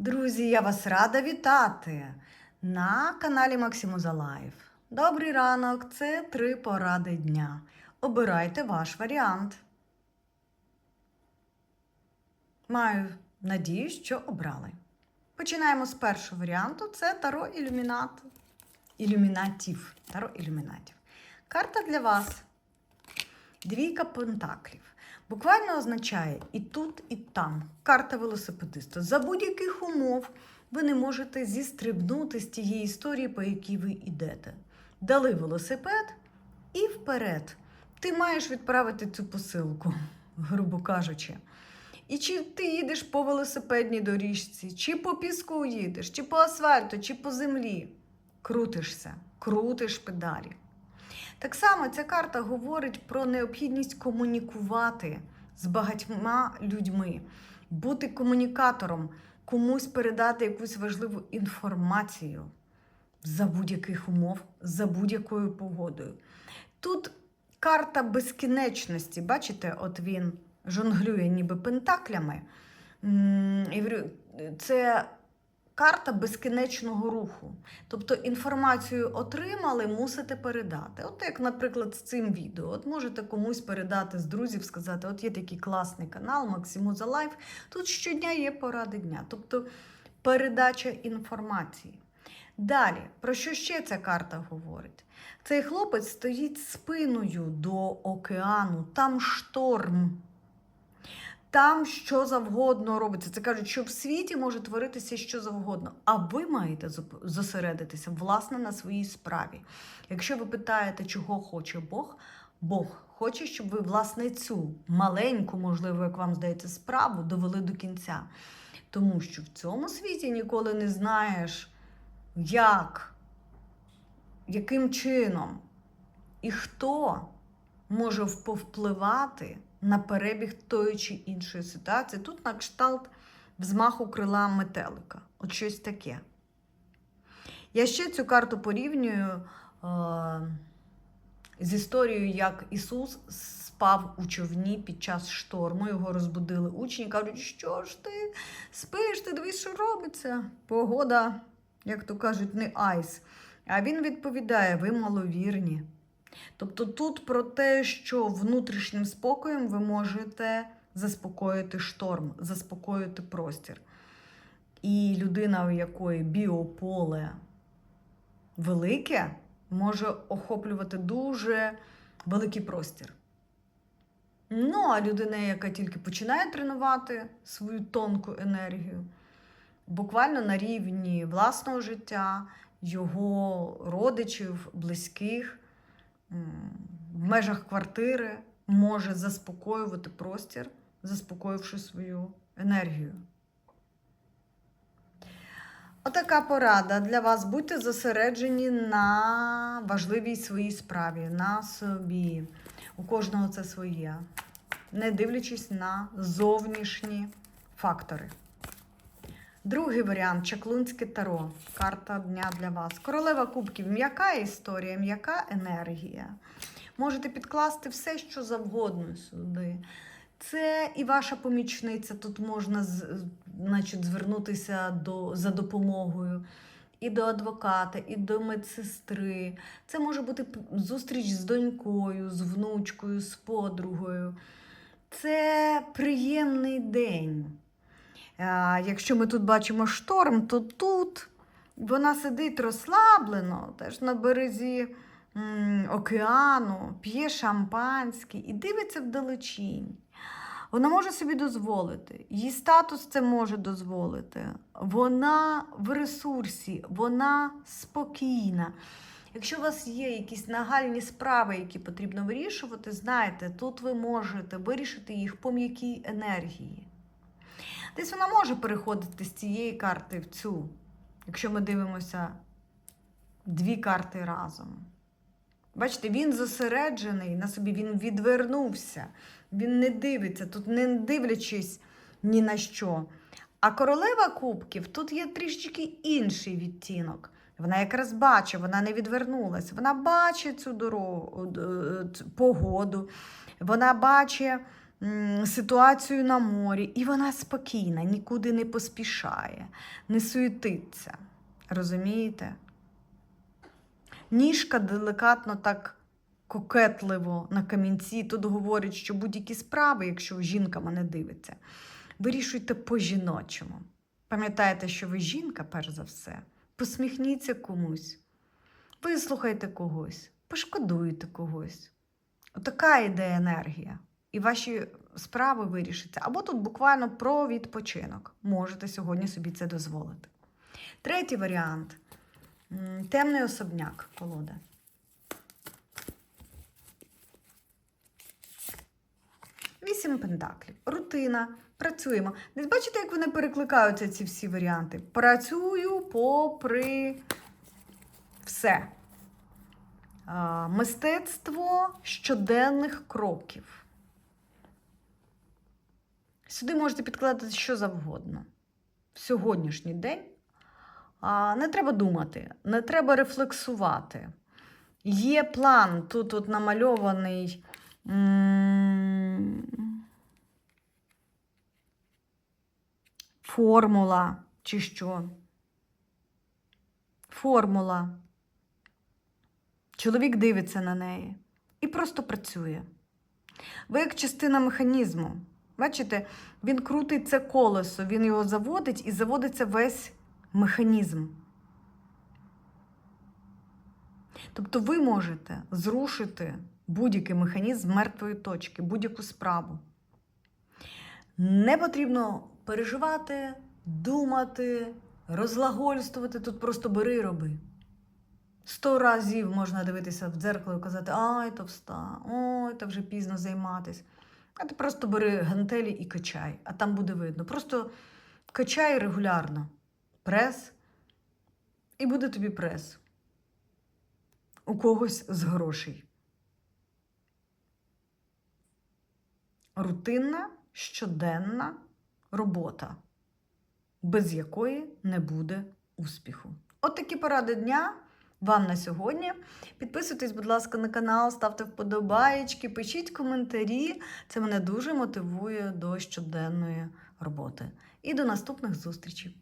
Друзі, я вас рада вітати на каналі Максимуза Лайф. Добрий ранок, це три поради дня. Обирайте ваш варіант. Маю надію, що обрали. Починаємо з першого варіанту: це Таро Ілюмінат. Ілюмінатів. Таро Ілюмінатів. Карта для вас. Двійка пентаклів. Буквально означає і тут, і там. Карта велосипедиста. За будь-яких умов ви не можете зістрибнути з тієї історії, по якій ви йдете. Дали велосипед і вперед. Ти маєш відправити цю посилку, грубо кажучи. І чи ти їдеш по велосипедній доріжці, чи по піску їдеш, чи по асфальту, чи по землі. Крутишся, крутиш педалі. Так само ця карта говорить про необхідність комунікувати з багатьма людьми, бути комунікатором, комусь передати якусь важливу інформацію за будь-яких умов, за будь-якою погодою. Тут карта безкінечності, бачите, от він жонглює ніби пентаклями. Це карта безкінечного руху. Тобто інформацію отримали, мусите передати. От як, наприклад, з цим відео. От можете комусь передати з друзів, сказати: от є такий класний канал Максимуза Лайф. Тут щодня є поради дня. Тобто передача інформації. Далі, про що ще ця карта говорить? Цей хлопець стоїть спиною до океану, там шторм. Там що завгодно робиться. Це кажуть, що в світі може творитися що завгодно. А ви маєте зосередитися власне на своїй справі. Якщо ви питаєте, чого хоче Бог, Бог хоче, щоб ви власне цю маленьку, можливо, як вам здається, справу довели до кінця. Тому що в цьому світі ніколи не знаєш, як, яким чином і хто може повпливати на перебіг тої чи іншої ситуації. Тут на кшталт взмаху крила метелика. От щось таке. Я ще цю карту порівнюю е, з історією, як Ісус спав у човні під час шторму. Його розбудили учні, кажуть, що ж ти спиш, ти дивись, що робиться. Погода, як то кажуть, не айс. А він відповідає: ви маловірні. Тобто тут про те, що внутрішнім спокоєм ви можете заспокоїти шторм, заспокоїти простір. І людина, у якої біополе велике, може охоплювати дуже великий простір. Ну, а людина, яка тільки починає тренувати свою тонку енергію, буквально на рівні власного життя, його родичів, близьких, в межах квартири може заспокоювати простір, заспокоївши свою енергію. Отака порада для вас. Будьте зосереджені на важливій своїй справі, на собі. У кожного це своє, не дивлячись на зовнішні фактори. Другий варіант чаклунське таро. Карта дня для вас. Королева кубків. М'яка історія, м'яка енергія. Можете підкласти все, що завгодно сюди. Це і ваша помічниця. Тут можна значить, звернутися до, за допомогою. І до адвоката, і до медсестри. Це може бути зустріч з донькою, з внучкою, з подругою. Це приємний день. Якщо ми тут бачимо шторм, то тут вона сидить розслаблено, теж на березі океану, п'є шампанське і дивиться вдалечінь. Вона може собі дозволити, її статус це може дозволити. Вона в ресурсі, вона спокійна. Якщо у вас є якісь нагальні справи, які потрібно вирішувати, знайте, тут ви можете вирішити їх по м'якій енергії. Десь вона може переходити з цієї карти в цю, якщо ми дивимося дві карти разом. Бачите, він зосереджений на собі, він відвернувся, він не дивиться, тут не дивлячись ні на що. А королева кубків тут є трішечки інший відтінок. Вона якраз бачить, вона не відвернулася. Вона бачить цю дорогу, е, ц- погоду, вона бачить ситуацію на морі, і вона спокійна, нікуди не поспішає, не суетиться. Розумієте? Ніжка делікатно так кокетливо на камінці. Тут говорять, що будь-які справи, якщо жінка мене дивиться, вирішуйте по-жіночому. Пам'ятаєте, що ви жінка, перш за все. Посміхніться комусь, вислухайте когось, пошкодуйте когось. Отака йде енергія. І ваші справи вирішаться. Або тут буквально про відпочинок. Можете сьогодні собі це дозволити. Третій варіант темний особняк колода. Вісім пентаклів. Рутина. Працюємо. Десь бачите, як вони перекликаються, ці всі варіанти. Працюю попри все. Мистецтво щоденних кроків. Сюди можете підкладати що завгодно. В сьогоднішній день не треба думати, не треба рефлексувати. Є план, тут от намальований. Формула чи що? Формула. Чоловік дивиться на неї і просто працює. Ви як частина механізму. Бачите, він крутить це колесо, він його заводить і заводиться весь механізм. Тобто ви можете зрушити будь-який механізм мертвої точки, будь-яку справу. Не потрібно переживати, думати, розлагольствувати. Тут просто бери і роби. Сто разів можна дивитися в дзеркало і казати, ай, товста, ой, та вже пізно займатись. А ти просто бери гантелі і качай, а там буде видно. Просто качай регулярно. Прес, і буде тобі прес. У когось з грошей. Рутинна, щоденна робота, без якої не буде успіху. От такі поради дня вам на сьогодні. Підписуйтесь, будь ласка, на канал, ставте вподобаєчки, пишіть коментарі. Це мене дуже мотивує до щоденної роботи. І до наступних зустрічей!